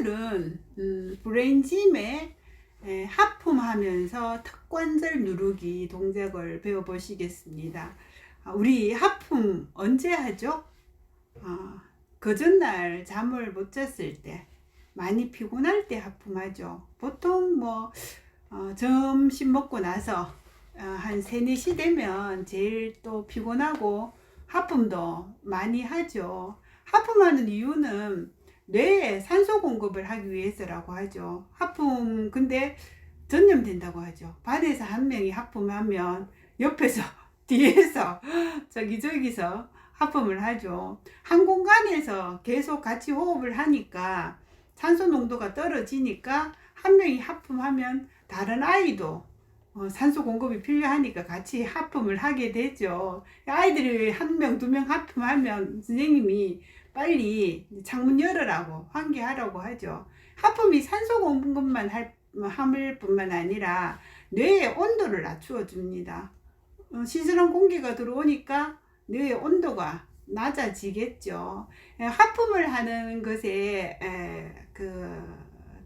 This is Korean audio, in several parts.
오늘은 음, 브레인짐에 에, 하품하면서 턱관절 누르기 동작을 배워보시겠습니다. 아, 우리 하품 언제 하죠? 아, 그 전날 잠을 못 잤을 때 많이 피곤할 때 하품하죠. 보통 뭐 어, 점심 먹고 나서 어, 한 3, 4시 되면 제일 또 피곤하고 하품도 많이 하죠. 하품하는 이유는 뇌에 산소 공급을 하기 위해서라고 하죠. 하품 근데 전염된다고 하죠. 반에서 한 명이 하품하면 옆에서 뒤에서 저기 저기서 하품을 하죠. 한 공간에서 계속 같이 호흡을 하니까 산소 농도가 떨어지니까 한 명이 하품하면 다른 아이도 어, 산소 공급이 필요하니까 같이 하품을 하게 되죠. 아이들이 한 명, 두 명 하품하면 선생님이 빨리 창문 열으라고 환기하라고 하죠. 하품이 산소 공급만 할, 함을 뿐만 아니라 뇌의 온도를 낮추어 줍니다. 어, 신선한 공기가 들어오니까 뇌의 온도가 낮아지겠죠. 에, 하품을 하는 것에 에, 그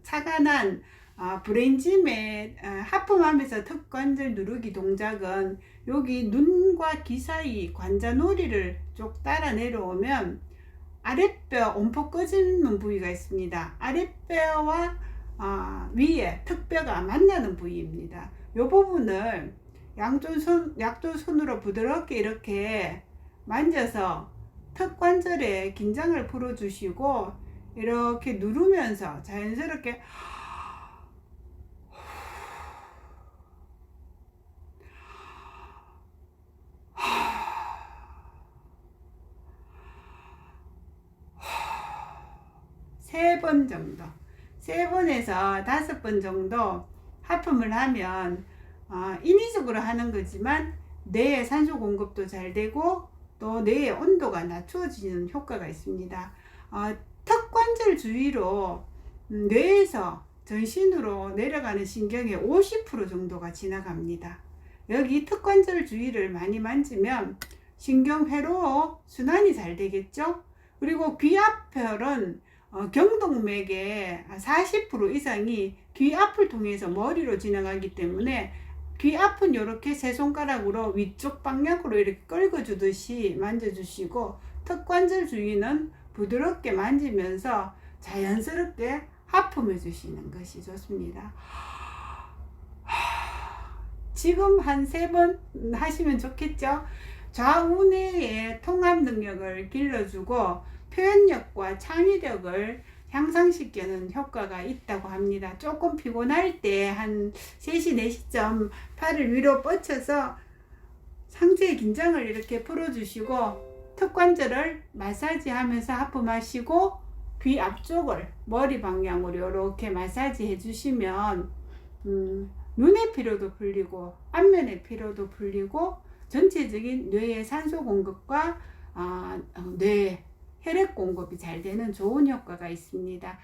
차간한 아, 브레인짐에 아, 하품하면서 턱관절 누르기 동작은 여기 눈과 귀 사이 관자놀이를 쭉 따라 내려오면 아랫뼈 온폭 꺼지는 부위가 있습니다. 아랫뼈와 아, 위에 턱뼈가 만나는 부위입니다. 이 부분을 양쪽 손, 양쪽 손으로 부드럽게 이렇게 만져서 턱 관절에 긴장을 풀어주시고 이렇게 누르면서 자연스럽게 세 번 정도, 세 번에서 다섯 번 정도 하품을 하면 어, 인위적으로 하는 거지만 뇌의 산소 공급도 잘 되고 또 뇌의 온도가 낮추어지는 효과가 있습니다. 어, 턱 관절 주위로 음, 뇌에서 전신으로 내려가는 신경의 50% 정도가 지나갑니다. 여기 턱 관절 주위를 많이 만지면 신경 회로 순환이 잘 되겠죠? 그리고 귀 앞혈은 어, 경동맥의 40% 이상이 귀 앞을 통해서 머리로 지나가기 때문에 귀 앞은 이렇게 세 손가락으로 위쪽 방향으로 이렇게 긁어주듯이 만져주시고 턱관절 주위는 부드럽게 만지면서 자연스럽게 하품해 주시는 것이 좋습니다. 지금 한 세 번 하시면 좋겠죠? 좌우뇌의 통합 능력을 길러주고 표현력과 창의력을 향상시키는 효과가 있다고 합니다. 조금 피곤할 때 한 3시, 4시쯤 팔을 위로 뻗쳐서 상체의 긴장을 이렇게 풀어주시고 턱관절을 마사지 하면서 하품하시고 귀 앞쪽을 머리 방향으로 이렇게 마사지 해주시면 음, 눈의 피로도 풀리고 안면의 피로도 풀리고 전체적인 뇌의 산소 공급과 아, 어, 뇌 혈액 공급이 잘 되는 좋은 효과가 있습니다.